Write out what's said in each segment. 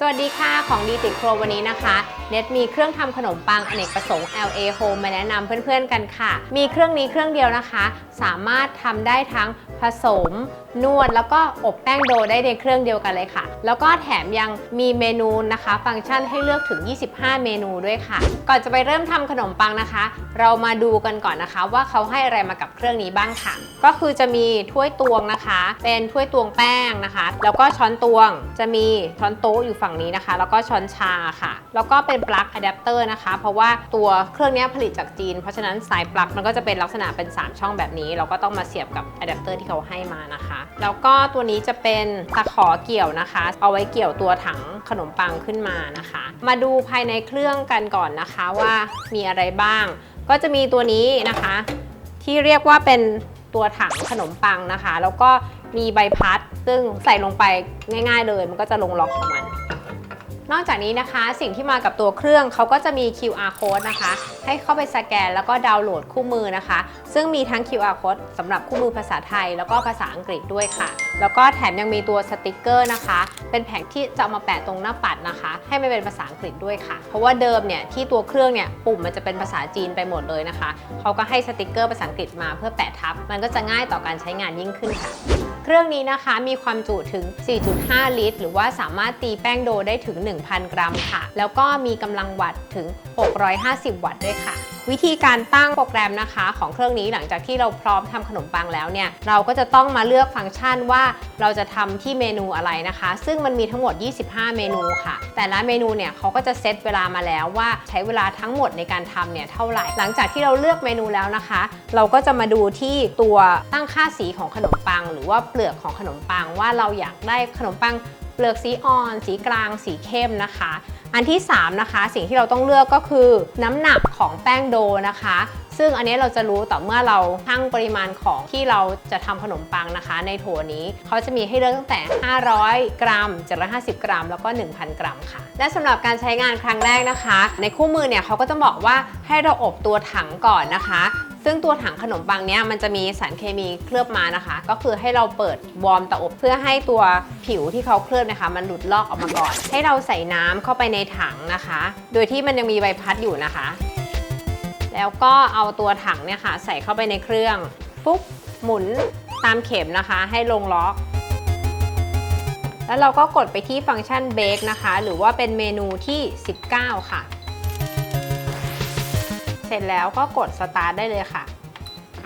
สวัสดีค่ะ ของดีติดครัววันนี้นะคะ เน็ตมีเครื่องทำขนมปังอเนกประสงค์ LA Home มาแนะนำเพื่อนๆกันค่ะ มีเครื่องนี้เครื่องเดียวนะคะ สามารถทำได้ทั้งผสมนวด แล้วก็อบแป้งโดได้ในเครื่องเดียวกันเลยค่ะ แล้วก็แถมยังมีเมนูนะคะ ฟังก์ชันให้เลือกถึง 25 เมนูด้วยค่ะ ก่อนจะไปเริ่มทำขนมปังนะคะ เรามาดูกันก่อนนะคะ ว่าเขาให้อะไรมากับเครื่องนี้บ้างค่ะ ก็คือจะมีถ้วยตวงนะคะ เป็นถ้วยตวงแป้งนะคะ แล้วก็ช้อนตวงจะมีช้อนโต๊ะอยู่ฝั่งนี้นะคะ แล้วก็ช้อนชาค่ะ แล้วก็เป็นปลั๊กอะแดปเตอร์นะคะ เพราะว่าตัวเครื่องนี้ผลิตจากจีน เพราะฉะนั้นสายปลั๊กมันก็จะเป็นลักษณะเป็น 3 ช่องแบบนี้ เราก็ต้องมาเสียบกับอะแดปเตอร์ที่เขาให้มานะคะแล้วก็ตัวนี้จะเป็นตะขอเกี่ยวนะคะ เอาไว้เกี่ยวตัวถังขนมปังขึ้นมานะคะ มาดูภายในเครื่องกันก่อนนะคะว่ามีอะไรบ้าง ก็จะมีตัวนี้นะคะ ที่เรียกว่าเป็นตัวถังขนมปังนะคะ แล้วก็มีใบพัด ซึ่งใส่ลงไปง่าย ๆ เลย มันก็จะลงล็อกของมัน นอกจากนี้นะคะ สิ่งที่มากับตัวเครื่องเขาก็จะมี QR code นะคะ ให้เข้าไปสแกนแล้วก็ดาวน์โหลดคู่มือนะคะ ซึ่งมีทั้ง QR code สำหรับคู่มือภาษาไทย แล้วก็ภาษาอังกฤษด้วยค่ะ แล้วก็แถมยังมีตัวสติกเกอร์นะคะ เป็นแผงที่จะามาแปะตรงหน้าปัดนะคะ ให้มันเป็นภาษาอังกฤษด้วยค่ะ เพราะว่าเดิมเนี่ยที่ตัวเครื่องเนี่ยปุ่มมันจะเป็นภาษาจีนไปหมดเลยนะคะเขาก็ให้สติกเกอร์ภาษาอังกฤษมาเพื่อแปะทับ มันก็จะง่ายต่อการใช้งานยิ่งขึ้นค่ะเครื่องนี้นะคะมีความจุถึง 4.5 ลิตร หรือว่าสามารถตีแป้งโดได้ถึง1,000 กรัมค่ะ แล้วก็มีกำลังวัตต์ถึง 650 วัตต์ด้วยค่ะ วิธีการตั้งโปรแกรมนะคะ ของเครื่องนี้หลังจากที่เราพร้อมทำขนมปังแล้วเนี่ย เราก็จะต้องมาเลือกฟังก์ชันว่าเราจะทำที่เมนูอะไรนะคะ ซึ่งมันมีทั้งหมด 25 เมนูค่ะ แต่ละเมนูเนี่ยเขาก็จะเซตเวลามาแล้วว่าใช้เวลาทั้งหมดในการทำเนี่ยเท่าไหร่ หลังจากที่เราเลือกเมนูแล้วนะคะ เราก็จะมาดูที่ตัวตั้งค่าสีของขนมปัง หรือว่าเปลือกของขนมปังว่าเราอยากได้ขนมปัง เลือกสีอ่อน สีกลาง สีเข้มนะคะ อันที่ 3 นะคะ สิ่งที่เราต้องเลือกก็คือน้ำหนักของแป้งโดนะคะ ซึ่งอันนี้เราจะรู้ต่อเมื่อเราชั่งปริมาณของที่เราจะทำขนมปังนะคะ ในโถนี้เขาจะมีให้เลือกตั้งแต่ 500 กรัม 750 กรัม แล้วก็ 1,000 กรัมค่ะ และสำหรับการใช้งานครั้งแรกนะคะ ในคู่มือเนี่ยเขาก็จะบอกว่าให้เราอบตัวถังก่อนนะคะ ซึ่งตัวถังขนมปังเนี้ยมันจะมีสารเคมีเคลือบมานะคะ ก็คือให้เราเปิดวอร์มเตาอบเพื่อให้ตัวผิวที่เขาเคลือบนะคะ มันหลุดลอกออกมาก่อน ให้เราใส่น้ำเข้าไปในถังนะคะ โดยที่มันยังมีใบพัดอยู่นะคะ แล้วก็เอาตัวถังเนี่ยค่ะ ใส่เข้าไปในเครื่องปุ๊บหมุนตามเข็มนะคะ ให้ลงล็อก แล้วเราก็กดไปที่ฟังก์ชันเบ k นะคะ หรือว่าเป็นเมนูที่ 19 ค่ะ เสร็จแล้วก็กดสตาร์ทได้เลยค่ะ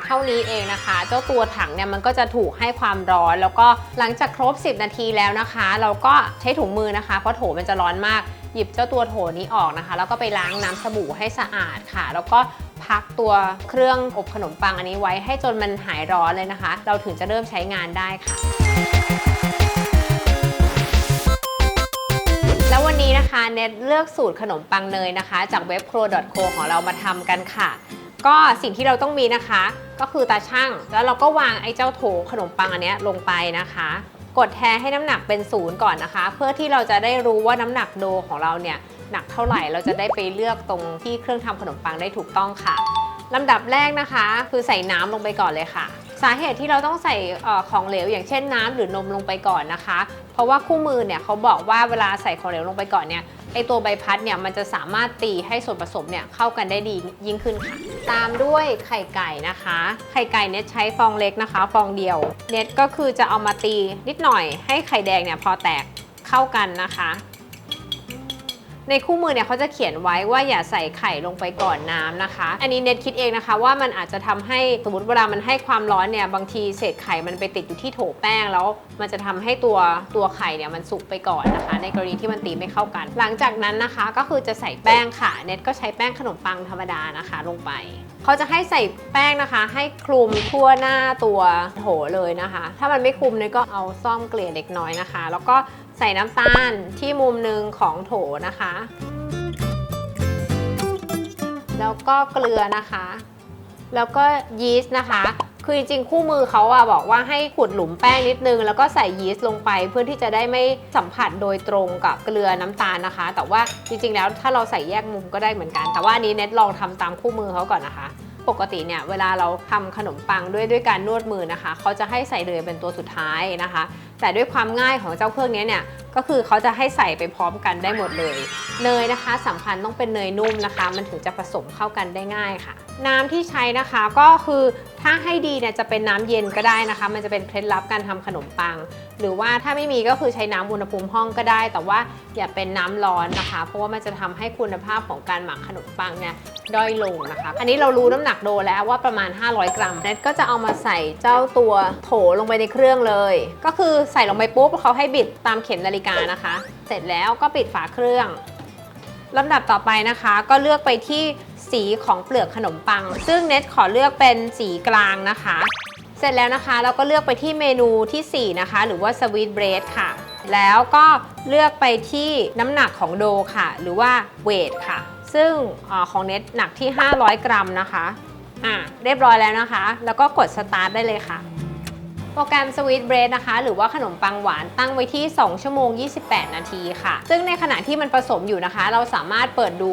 เท่านี้เองนะคะ เจ้าตัวถังเนี่ยมันก็จะถูกให้ความร้อน แล้วก็หลังจากครบ 10 นาทีแล้วนะคะ เราก็ใช้ถุงมือนะคะ เพราะโถมันจะร้อนมาก หยิบเจ้าตัวโถนี้ออกนะคะ แล้วก็ไปล้างน้ำสบู่ให้สะอาดค่ะ แล้วก็พักตัวเครื่องอบขนมปังอันนี้ไว้ให้จนมันหายร้อนเลยนะคะ เราถึงจะเริ่มใช้งานได้ค่ะ แล้ววันนี้นะคะเน็ตเลือกสูตรขนมปังเนยนะคะ จากเว็บ pro.co ของเรามาทำกันค่ะ ก็สิ่งที่เราต้องมีนะคะ ก็คือตาช่างแล้วเราก็วางไอ้เจ้าโถขนมปังอันนี้ลงไปนะคะ กดแท้ให้น้ำหนักเป็นศูนย์ก่อนนะคะ เพื่อที่เราจะได้รู้ว่าน้ำหนักโดของเราเนี่ยหนักเท่าไหร่เราจะได้ไปเลือกตรงที่เครื่องทำขนมปังได้ถูกต้องค่ะลำดับแรกนะคะ คือใส่น้ำลงไปก่อนเลยค่ะ สาเหตุที่เราต้องใส่ของเหลวอย่างเช่นน้ำหรือนมลงไปก่อนนะคะ เพราะว่าคู่มือเนี่ยเขาบอกว่าเวลาใส่ของเหลวลงไปก่อนเนี่ยไอตัวใบพัดเนี่ยมันจะสามารถตีให้ส่วนผสมเนี่ยเข้ากันได้ดียิ่งขึ้นค่ะ ตามด้วยไข่ไก่นะคะ ไข่ไก่เน็ตใช้ฟองเล็กนะคะ ฟองเดียว เน็ตก็คือจะเอามาตีนิดหน่อยให้ไข่แดงเนี่ยพอแตกเข้ากันนะคะ ในคู่มือเนี่ยเขาจะเขียนไว้ว่าอย่าใส่ไข่ลงไปก่อนน้ำนะคะ อันนี้เน็ตคิดเองนะคะ ว่ามันอาจจะทำให้สมมติเวลามันให้ความร้อนเนี่ยบางทีเศษไข่มันไปติดอยู่ที่โถแป้งแล้ว มันจะทำให้ตัวตัวไข่เนี่ยมันสุกไปก่อนนะคะ ในกรณีที่มันตีไม่เข้ากัน หลังจากนั้นนะคะก็คือจะใส่แป้งค่ะ เน็ตก็ใช้แป้งขนมปังธรรมดานะคะ ลงไป เขาจะให้ใส่แป้งนะคะ ให้คลุมทั่วหน้าตัวโถเลยนะคะ ถ้ามันไม่คลุมเนี่ยก็เอาซ่อมเกลี่ยเล็กน้อยนะคะ แล้วก็ใส่น้ำตาลที่มุมหนึ่งของโถนะคะ แล้วก็เกลือนะคะ แล้วก็ยีสต์นะคะ คือจริงๆคู่มือเขาอะบอกว่าให้ขุดหลุมแป้งนิดนึง แล้วก็ใส่ยีสต์ลงไปเพื่อที่จะได้ไม่สัมผัสโดยตรงกับเกลือน้ำตาลนะคะ แต่ว่าจริงๆแล้วถ้าเราใส่แยกมุมก็ได้เหมือนกัน แต่ว่าอันนี้เน็ตลองทำตามคู่มือเขาก่อนนะคะปกติเนี่ยเวลาเราทำขนมปังด้วยด้วยการนวดมือนะคะ เขาจะให้ใส่เลยเป็นตัวสุดท้ายนะคะ แต่ด้วยความง่ายของเจ้าเครื่องนี้เนี่ยก็คือเขาจะให้ใส่ไปพร้อมกันได้หมดเลย เนยนะคะสำคัญต้องเป็นเนยนุ่มนะคะ มันถึงจะผสมเข้ากันได้ง่ายค่ะ น้ำที่ใช้นะคะก็คือถ้าให้ดีเนี่ยจะเป็นน้ำเย็นก็ได้นะคะ มันจะเป็นเคล็ดลับการทำขนมปัง หรือว่าถ้าไม่มีก็คือใช้น้ำอุณหภูมิห้องก็ได้ แต่ว่าอย่าเป็นน้ำร้อนนะคะ เพราะว่ามันจะทำให้คุณภาพของการหมักขนมปังเนี่ยด้อยลงนะคะ อันนี้เรารู้น้ำหนักโดแล้วว่าประมาณ 500 กรัมเน็ตก็จะเอามาใส่เจ้าตัวโถลงไปในเครื่องเลย ก็คือใส่ลงไปปุ๊บเขาให้บิดตามเข็มนาฬิกานะคะ เสร็จแล้วก็ปิดฝาเครื่องลำดับต่อไปนะคะ ก็เลือกไปที่สีของเปลือกขนมปัง ซึ่งเน็ตขอเลือกเป็นสีกลางนะคะ เสร็จแล้วนะคะ เราก็เลือกไปที่เมนูทีสี่ 4 นะคะ หรือว่าสวีทเบรดค่ะ แล้วก็เลือกไปที่น้ำหนักของโดค่ะ หรือว่าเวทค่ะ ซึ่งอของเน็ตหนักที่ 500 กรัมนะคะอะเรียบร้อยแล้วนะคะ แล้วก็กดสตาร์ทได้เลยค่ะ โปรแกรม Sweet Bread นะคะ หรือว่าขนมปังหวานตั้งไว้ที่ 2 ชั่วโมง 28 นาทีค่ะ ซึ่งในขณะที่มันผสมอยู่นะคะ เราสามารถเปิดดู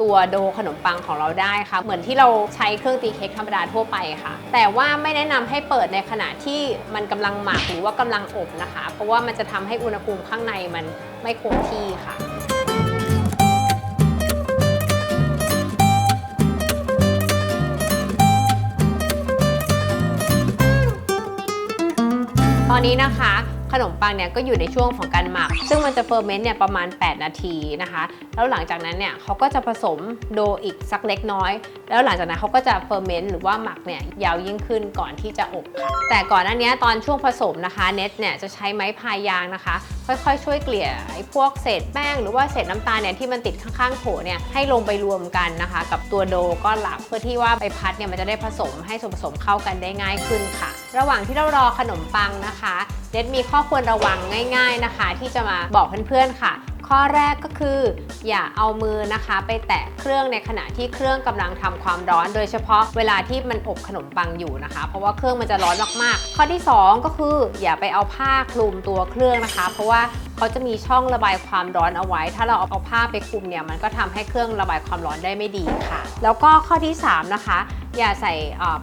ตัวโดขนมปังของเราได้ค่ะ เหมือนที่เราใช้เครื่องตีเค้กธรรมดาทั่วไปค่ะ แต่ว่าไม่แนะนำให้เปิดในขณะที่มันกำลังหมักหรือว่ากำลังอบนะคะ เพราะว่ามันจะทำให้อุณหภูมิข้างในมันไม่คงที่ค่ะ นนี้นะคะ ขนมปังเนี่ยก็อยู่ในช่วงของการหมัก ซึ่งมันจะเฟอร์เมนต์เนี่ยประมาณ 8 นาทีนะคะ แล้วหลังจากนั้นเนี่ยเขาก็จะผสมโดอีกสักเล็กน้อย แล้วหลังจากนั้นเขาก็จะเฟอร์เมนต์หรือว่าหมักเนี่ยยาวยิ่งขึ้นก่อนที่จะอบค่ะแต่ก่อนหน้านี้ตอนช่วงผสมนะคะเน็ตเนี่ยจะใช้ไม้พายยางนะคะ ค่อยๆ ช่วยเกลี่ยไอ้พวกเศษแป้งหรือว่าเศษน้ำตาลเนี่ยที่มันติดข้างๆโถเนี่ยให้ลงไปรวมกันนะคะ กับตัวโดก้อนหลักเพื่อที่ว่าใบพัดเนี่ยมันจะได้ผสมให้ส่วนผสมเข้ากันได้ง่ายขึ้นค่ะ ระหว่างที่เรารอขนมปังนะคะ เน็ตมีข้อควรระวังง่าย ๆนะคะ ที่จะมาบอกเพื่อนๆค่ะ ข้อแรกก็คือ อย่าเอามือนะคะ ไปแตะเครื่องในขณะที่เครื่องกำลังทำความร้อน โดยเฉพาะเวลาที่มันอบขนมปังอยู่นะคะ เพราะว่าเครื่องมันจะร้อนมากๆข้อที่ 2 ก็คือ อย่าไปเอาผ้าคลุมตัวเครื่องนะคะ เพราะว่าเขาจะมีช่องระบายความร้อนเอาไว้ ถ้าเราเอาผ้าไปคลุมเนี่ยมันก็ทำให้เครื่องระบายความร้อนได้ไม่ดีค่ะ แล้วก็ข้อที่ 3 นะคะ อย่าใส่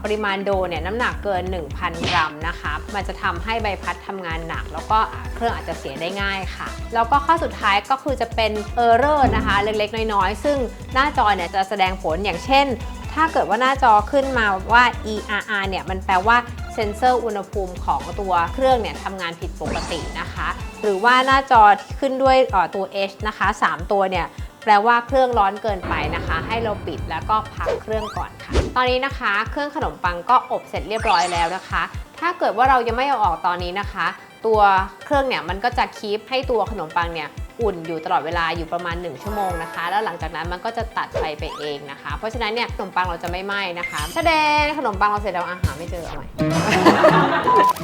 ปริมาณโดเนี่ยน้ำหนักเกิน 1,000 กรัมนะคะ มันจะทำให้ใบพัดทำงานหนัก แล้วก็เครื่องอาจจะเสียได้ง่ายค่ะ แล้วก็ข้อสุดท้ายก็คือจะเป็นเออร์เรอร์นะคะ เล็กๆ น้อยๆ ซึ่งหน้าจอเนี่ยจะแสดงผลอย่างเช่น ถ้าเกิดว่าหน้าจอขึ้นมาว่า ERR เนี่ยมันแปลว่าเซ็นเซอร์อุณหภูมิของตัวเครื่องเนี่ยทำงานผิดปกตินะคะ หรือว่าหน้าจอที่ขึ้นด้วยตัว H นะคะ 3 ตัวเนี่ย แปลว่าเครื่องร้อนเกินไปนะคะ ให้เราปิดแล้วก็พักเครื่องก่อนค่ะ ตอนนี้นะคะ เครื่องขนมปังก็อบเสร็จเรียบร้อยแล้วนะคะ ถ้าเกิดว่าเรายังไม่เอาออกตอนนี้นะคะ ตัวเครื่องเนี่ยมันก็จะคีปให้ตัวขนมปังเนี่ยอุ่นอยู่ตลอดเวลาอยู่ประมาณ 1 ชั่วโมงนะคะ แล้วหลังจากนั้นมันก็จะตัดไฟไปเองนะคะ เพราะฉะนั้นเนี่ยขนมปังเราจะไม่ไหม้นะคะแสดงขนมปังเราเสร็จแล้วอาหารไม่เจอเอาใหม่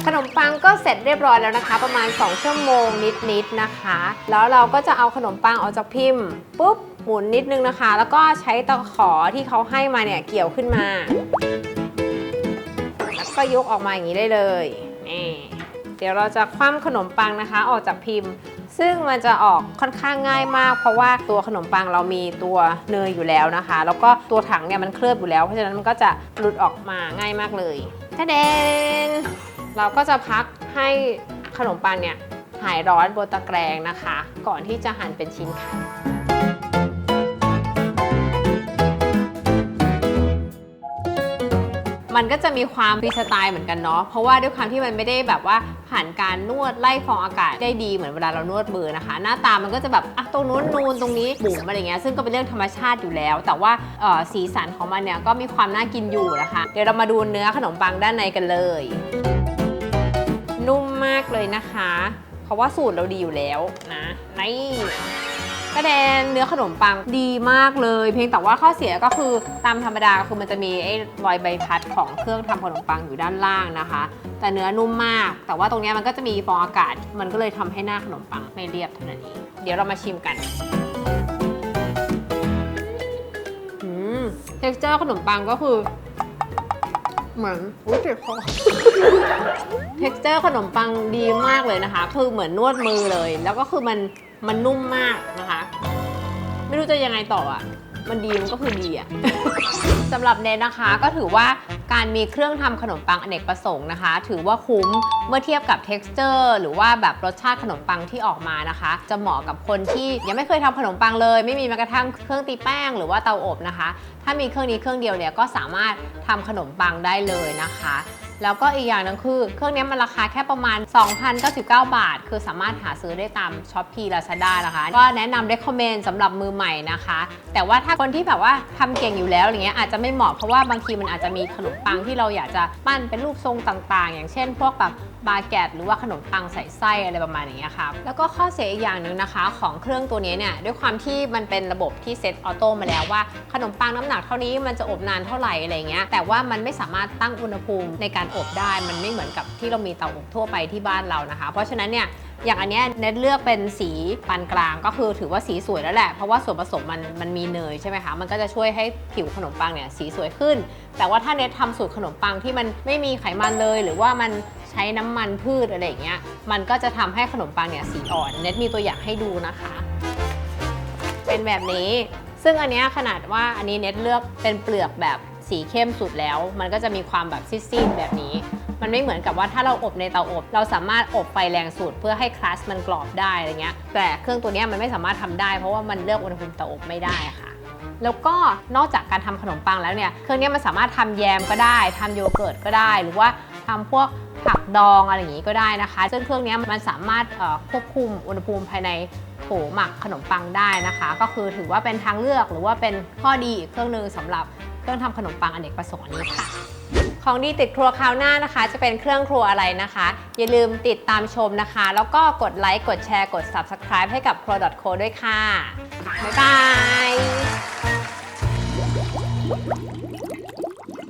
ขนมปังก็เสร็จเรียบร้อยแล้วนะคะ ประมาณ 2 ชั่วโมงนิดๆนะคะ แล้วเราก็จะเอาขนมปังออกจากพิมพ์ปุ๊บหมุนนิดนึงนะคะ แล้วก็ใช้ตะขอที่เขาให้มาเนี่ยเกี่ยวขึ้นมา แล้วก็ยกออกมาอย่างนี้ได้เลยนี่เดี๋ยวเราจะคว่ำขนมปังนะคะ ออกจากพิมพ์ ซึ่งมันจะออกค่อนข้างง่ายมาก เพราะว่าตัวขนมปังเรามีตัวเนยอยู่แล้วนะคะ แล้วก็ตัวถังเนี่ยมันเคลือบอยู่แล้ว เพราะฉะนั้นมันก็จะหลุดออกมาง่ายมากเลยทะเดนเราก็จะพักให้ขนมปังเนี่ยหายร้อนบนตะแกรงนะคะ ก่อนที่จะหั่นเป็นชิ้นค่ะ มันก็จะมีความฟรีสไตล์เหมือนกันเนาะ เพราะว่าด้วยความที่มันไม่ได้แบบว่าผ่านการนวดไล่ฟองอากาศได้ดีเหมือนเวลาเรานวดมือนะคะ หน้าตามันก็จะแบบอะตรงนู้นนูนตรงนี้บุ๋มอะไรเงี้ย ซึ่งก็เป็นเรื่องธรรมชาติอยู่แล้ว แต่ว่าสีสันของมันเนี่ยก็มีความน่ากินอยู่นะคะ เดี๋ยวเรามาดูเนื้อขนมปังด้านในกันเลย นุ่มมากเลยนะคะ เพราะว่าสูตรเราดีอยู่แล้วนะนี่ กระแดนเนื้อขนมปังดีมากเลย เพียงแต่ว่าข้อเสียก็คือตามธรรมดาคือมันจะมีไอ้รอยใบพัดของเครื่องทำขนมปังอยู่ด้านล่างนะคะ แต่เนื้อนุ่มมาก แต่ว่าตรงเนี้ยมันก็จะมีฟองอากาศ มันก็เลยทำให้หน้าขนมปังไม่เรียบเท่านั้นเองเดี๋ยวเรามาชิมกันอืมเท็กเจอร์ขนมปังก็คือ เหมือนอุ้ยเจ็บคอเท็กเจอร์ขนมปังดีมากเลยนะคะ คือเหมือนนวดมือเลย แล้วก็คือมัน มันนุ่มมากนะคะ ไม่รู้จะยังไงต่ออะ มันดีมันก็คือดีอะ สำหรับเนทนะคะก็ถือว่าการมีเครื่องทำขนมปังอเนกประสงค์นะคะ ถือว่าคุ้มเมื่อเทียบกับ texture หรือว่าแบบรสชาติขนมปังที่ออกมานะคะ จะเหมาะกับคนที่ยังไม่เคยทำขนมปังเลย ไม่มีแม้กระทั่งเครื่องตีแป้งหรือว่าเตาอบนะคะ ถ้ามีเครื่องนี้เครื่องเดียวเนี่ยก็สามารถทำขนมปังได้เลยนะคะ แล้วก็อีกอย่างหนึงคือเครื่องนี้มันราคาแค่ประมาณ 2,099 บาท คือสามารถหาซื้อได้ตาม s h อ p e e Lazada นะคะ ก็แนะนำ recommend สำหรับมือใหม่นะคะ แต่ว่าถ้าคนที่แบบว่าทำเก่งอยู่แล้วอย่างเงี้ยอาจจะไม่เหมาะเพราะว่าบางทีมันอาจจะมีขนมปังที่เราอยากจะปั้นเป็นรูปทรงต่างๆ อย่างเช่น พวกแบบบาเกตหรือว่าขนมปังใส่ไส้อะไรประมาณอย่างเงี้ค่ะแล้วก็ข้อเสียอีกอย่างหนึ่งนะคะ ของเครื่องตัวนี้เนี่ยด้วยความที่มันเป็นระบบที่เซตออโต้มาแล้วว่าขนมปังน้ำหนักเท่านี้มันจะอบนานเท่าไหร่อะไรเงี้ยแต่ว่ามันไม่สามารถตั้งอุณหภูมิในการอบได้มันไม่เหมือนกับที่เรามีเตาอบทั่วไปที่บ้านเรานะคะ เพราะฉะนั้นเนี่ยอย่างอันเนี้ยเน็ตเลือกเป็นสีปานกลางก็คือถือว่าสีสวยแล้วแหละ เพราะว่าส่วนผสมมันมันมีเนยใช่ไหมคะ มันก็จะช่วยให้ผิวขนมปังเนี่ยสีสวยขึ้น แต่ว่าถ้าเน็ตทำสูตรขนมปังที่มันไม่มีไขมันเลย หรือว่ามันใช้น้ำมันพืชอะไรอย่างเงี้ยมันก็จะทำให้ขนมปังเนี่ยสีอ่อนเน็ตมีตัวอย่างให้ดูนะคะ เป็นแบบนี้ ซึ่งอันเนี้ยขนาดว่าอันนี้เน็ตเลือกเป็นเปลือกแบบ สีเข้มสุดแล้ว มันก็จะมีความแบบซีดๆแบบนี้ มันไม่เหมือนกับว่าถ้าเราอบในเตาอบ เราสามารถอบไฟแรงสุดเพื่อให้คลัสมันกรอบได้อะไรเงี้ยแต่เครื่องตัวนี้มันไม่สามารถทำได้ เพราะว่ามันเลือกอุณหภูมิเตาอบไม่ได้ค่ะแล้วก็นอกจากการทำขนมปังแล้วเนี่ย เครื่องนี้มันสามารถทำแยมก็ได้ทำโยเกิร์ตก็ได้ หรือว่าทำพวกผักดองอะไรอย่างนี้ก็ได้นะคะ ซึ่งเครื่องนี้มันสามารถควบคุมอุณหภูมิภายในโถหมักขนมปังได้นะคะ ก็คือถือว่าเป็นทางเลือกหรือว่าเป็นข้อดีอีกเครื่องหนึ่งสำหรับ เครื่องทำขนมปังอเนกประสงค์อันนี้ค่ะ ของดีติดครัวคราวหน้านะคะ จะเป็นเครื่องครัวอะไรนะคะ อย่าลืมติดตามชมนะคะ แล้วก็กดไลค์กดแชร์กด subscribe ให้กับครัว .co ด้วยค่ะ บ๊ายบาย